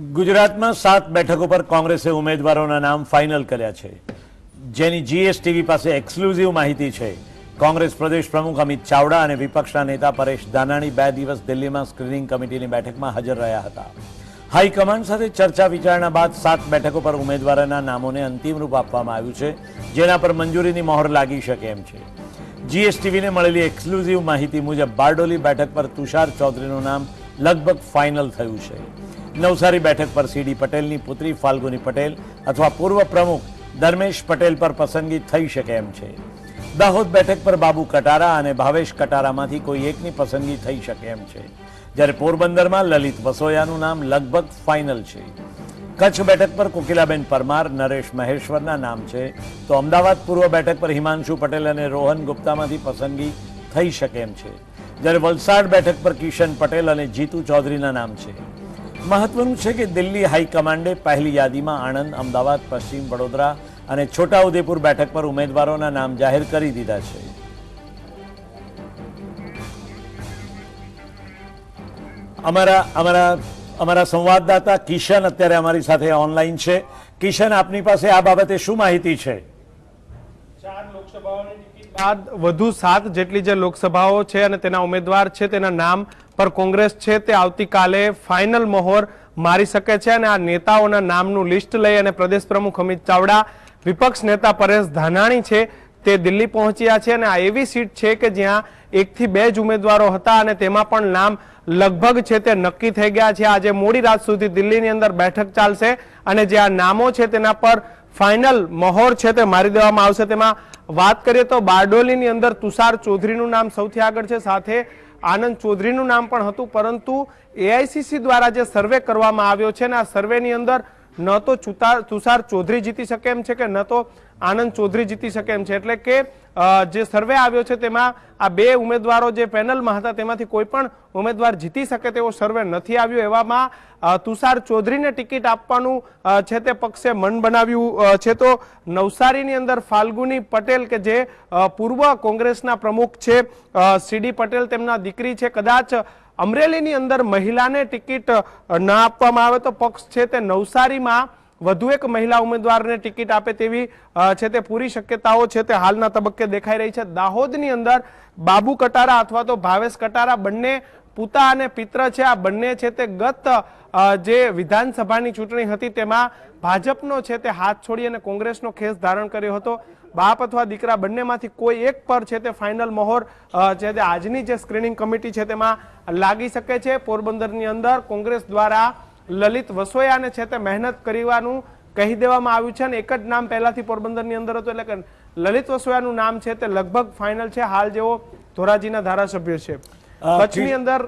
ગુજરાતમાં સાત બેઠકો પર કોંગ્રેસે ઉમેદવારોના નામ ફાઇનલ કર્યા છે. જેની જીએસટીવી પાસે એક્સક્લુઝિવ માહિતી છે. કોંગ્રેસ પ્રદેશ પ્રમુખ અમિત ચાવડા અને વિપક્ષના નેતા પરેશ દાનાણી બે દિવસ દિલ્હીમાં સ્ક્રીનિંગ કમિટીની બેઠકમાં હાજર રહ્યા હતા. હાઈકમાન્ડ સાથે ચર્ચા વિચારણા બાદ સાત બેઠકો પર ઉમેદવારોના નામોને અંતિમ રૂપ આપવામાં આવ્યું છે, જેના પર મંજૂરીની મહોર લાગી શકે એમ છે. જીએસટીવીને મળેલી એક્સક્લુઝિવ માહિતી મુજબ બારડોલી બેઠક પર તુષાર ચૌધરીનું નામ લગભગ ફાઇનલ થયું છે. નવસારી બેઠક પર સીડી પટેલની પુત્રી ફાલ્ગુની પટેલ અથવા પૂર્વ પ્રમુખ ધર્મેશ પટેલ પર પસંદગી થઈ શકે એમ છે. દાહોદ બેઠક પર બાબુ કટારા અને ભાવેશ કટારામાંથી કોઈ એકની પસંદગી થઈ શકે એમ છે. જ્યારે પોરબંદરમાં લલિત વસોયાનું નામ લગભગ ફાઇનલ છે. કચ્છ બેઠક પર કોકિલાબેન પરમાર, નરેશ મહેશ્વરના નામ છે. તો અમદાવાદ પૂર્વ બેઠક પર હિમાંશુ પટેલ અને રોહન ગુપ્તામાંથી પસંદગી થઈ શકે એમ છે. જ્યારે વલસાડ બેઠક પર કિશન પટેલ અને જીતુ ચૌધરીના નામ છે. મહત્વનું છે કે દિલ્હી હાઈકમાન્ડે પહેલી યાદીમાં આણંદ, અમદાવાદ, પશ્ચિમ વડોદરા અને છોટાઉદેપુર બેઠક પર ઉમેદવારોના નામ જાહેર કરી દીધા છે. અમારા અમારા અમારા સંવાદદાતા કિશન અત્યારે અમારી સાથે ઓનલાઈન છે. કિશન, આપની પાસે આ બાબતે શું માહિતી છે? ચાર લોકસભાઓની બાદ વધુ સાત જેટલી જે લોકસભાઓ છે અને તેના ઉમેદવાર છે, તેના નામ પર કોંગ્રેસ છે, તે આવતીકાલે ફાઇનલ મહોર મારી શકે છે અને આ નેતાઓના નામનું લિસ્ટ લઈ અને પ્રદેશ પ્રમુખ અમિત ચાવડા, વિપક્ષ નેતા પરેશ ધાનાણી છે, તે દિલ્હી પહોંચ્યા છે અને આ એવી સીટ છે કે જ્યાં એકથી બે જ ઉમેદવારો હતા અને તેમાં પણ નામ લગભગ છે તે નક્કી થઈ ગયા છે. આજે મોડી રાત સુધી દિલ્હીની અંદર બેઠક ચાલશે અને જે આ નામો છે તેના પર ફાઇનલ મહોર છે તે મારી દેવામાં આવશે. તેમાં વાત કરીએ તો બારડોલીની અંદર તુષાર ચૌધરીનું નામ સૌથી આગળ છે. સાથે આનંદ ચૌધરીનું નામ પણ હતું, પરંતુ એઆઈસીસી દ્વારા જે સર્વે કરવામાં આવ્યો છે ને, આ સર્વેની અંદર ન તો તુષાર ચૌધરી જીતી શકે એમ છે કે ન તો આનંદ ચૌધરી જીતી શકે એમ છે. એટલે કે જે સર્વે આવ્યો છે તેમાં આ બે ઉમેદવારો જે પેનલમાં હતા તેમાંથી કોઈ પણ ઉમેદવાર જીતી શકે તેવો સર્વે નથી આવ્યો. એવામાં તુષાર ચૌધરીને ટિકિટ આપવાનું છે તે પક્ષે મન બનાવ્યું છે તો નવસારીની અંદર ફાલ્ગુની પટેલ કે જે પૂર્વ કોંગ્રેસના પ્રમુખ છે સીડી પટેલ તેમના દીકરી છે. કદાચ અમરેલીની અંદર મહિલાને ટિકિટ ન આપવામાં આવે તો પક્ષ છે તે નવસારીમાં વધુ એક મહિલા ઉમેદવારને ટિકિટ આપે તેવી છે તે પૂરી શક્યતાઓ છે તે હાલના તબક્કે દેખાઈ રહી છે. દાહોદની અંદર બાબુ કટારા અથવા તો ભાવેશ કટારા બંને પુતા અને પિત્ર છે, આ બંને છે તે ગત જે વિધાનસભાની ચૂંટણી હતી તેમાં ભાજપનો છે તે હાથ છોડી અને કોંગ્રેસનો ખેસ ધારણ કર્યો હતો. બાપ અથવા દીકરા બંનેમાંથી કોઈ એક પર છે તે ફાઇનલ મહોર છે તે આજની જે સ્ક્રીનિંગ કમિટી છે તેમાં લાગી શકે છે. પોરબંદરની અંદર કોંગ્રેસ દ્વારા લલિત વસોયાને છે તે મહેનત કરવાનું કહી દેવામાં આવ્યું છે અને એક જ નામ પહેલાથી પોરબંદરની અંદર હતું એટલે કે લલિત વસોયાનું નામ છે તે લગભગ ફાઇનલ છે. હાલ જેવો ધોરાજીના ધારાસભ્ય છે. કચ્છની અંદર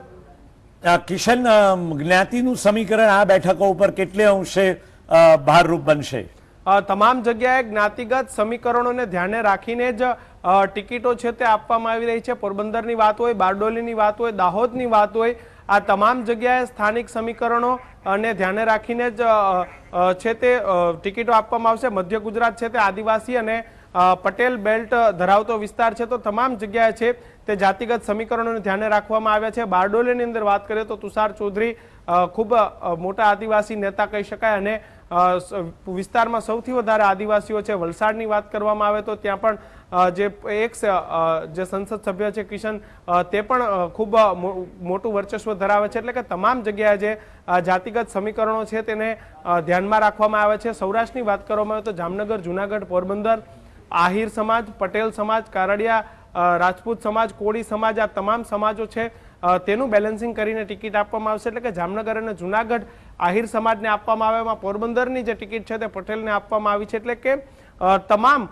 કિશન જ્ઞાતિનું સમીકરણ આ બેઠકો ઉપર કેટલે અંશે ભારરૂપ બનશે? તમામ જગ્યાએ જ્ઞાતિગત સમીકરણોને ધ્યાને રાખીને જ ટિકિટો છે તે આપવામાં આવી રહી છે. પોરબંદરની વાત હોય બારડોલીની વાત હોય દાહોદની વાત હોય આ તમામ જગ્યાએ સ્થાનિક સમીકરણો અને ધ્યાને રાખીને જ છે તે ટિકિટો આપવામાં આવશે. મધ્ય ગુજરાત છે તે આદિવાસી અને પટેલ બેલ્ટ ધરાવતો વિસ્તાર છે. તો તમામ જગ્યાએ છે તે જાતિગત સમીકરણોને ધ્યાને રાખવામાં આવ્યા છે. બારડોલીની અંદર વાત કરીએ તો તુષાર ચૌધરી ખૂબ મોટા આદિવાસી નેતા કહી શકાય અને વિસ્તારમાં સૌથી વધારે આદિવાસીઓ છે. વલસાડની વાત કરવામાં આવે તો ત્યાં પણ જે એક જે સંસદ સભ્ય છે કિશન તે પણ ખૂબ મોટું વર્ચસ્વ ધરાવે છે. એટલે કે તમામ જગ્યાએ જે જાતિગત સમીકરણો છે તેને ધ્યાનમાં રાખવામાં આવે છે. સૌરાષ્ટ્રની વાત કરવામાં આવે તો જામનગર, જુનાગઢ, પોરબંદર આહિર સમાજ, પટેલ સમાજ, કારડિયા રાજપૂત સમાજ, કોળી સમાજ, આ તમામ સમાજો છે તેનું બેલેન્સિંગ કરીને ટિકિટ આપવામાં આવશે. એટલે કે જામનગર અને જુનાગઢ આહિર સમાજને આપવામાં આવે, એમાં પોરબંદરની જે ટિકિટ છે તે પટેલને આપવામાં આવી છે. એટલે કે તમામ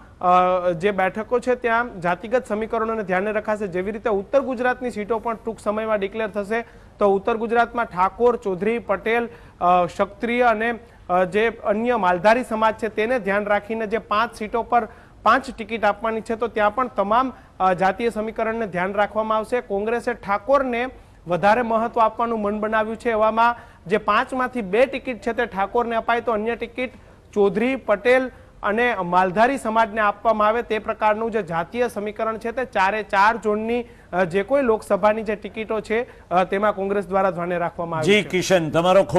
જે બેઠકો છે ત્યાં જાતિગત સમીકરણોને ધ્યાને રખાશે. જેવી રીતે ઉત્તર ગુજરાતની સીટો પણ ટૂંક સમયમાં ડિક્લેર થશે, તો ઉત્તર ગુજરાતમાં ઠાકોર, ચૌધરી, પટેલ ક્ષત્રિય અને જે અન્ય માલધારી સમાજ છે તેને ધ્યાન રાખીને જે પાંચ સીટો પર પાંચ ટિકિટ આપવાની છે તો ત્યાં પણ તમામ જાતીય સમીકરણને ધ્યાન રાખવામાં આવશે. કોંગ્રેસે ઠાકોરને વધારે મહત્વ આપવાનું મન બનાવ્યું છે એવામાં જે પાંચમાંથી બે ટિકિટ છે તે ઠાકોરને અપાય તો અન્ય ટિકિટ ચૌધરી પટેલ અને માલધારી સમાજને આપવામાં આવે તે પ્રકારનું જે જાતીય સમીકરણ છે તે ચારે ચાર ઝોનની જે કોઈ લોકસભાની જે ટિકિટો છે તેમાં કોંગ્રેસ દ્વારા ધ્વાને રાખવામાં આવી જી છે. કિશન તમારો ખૂબ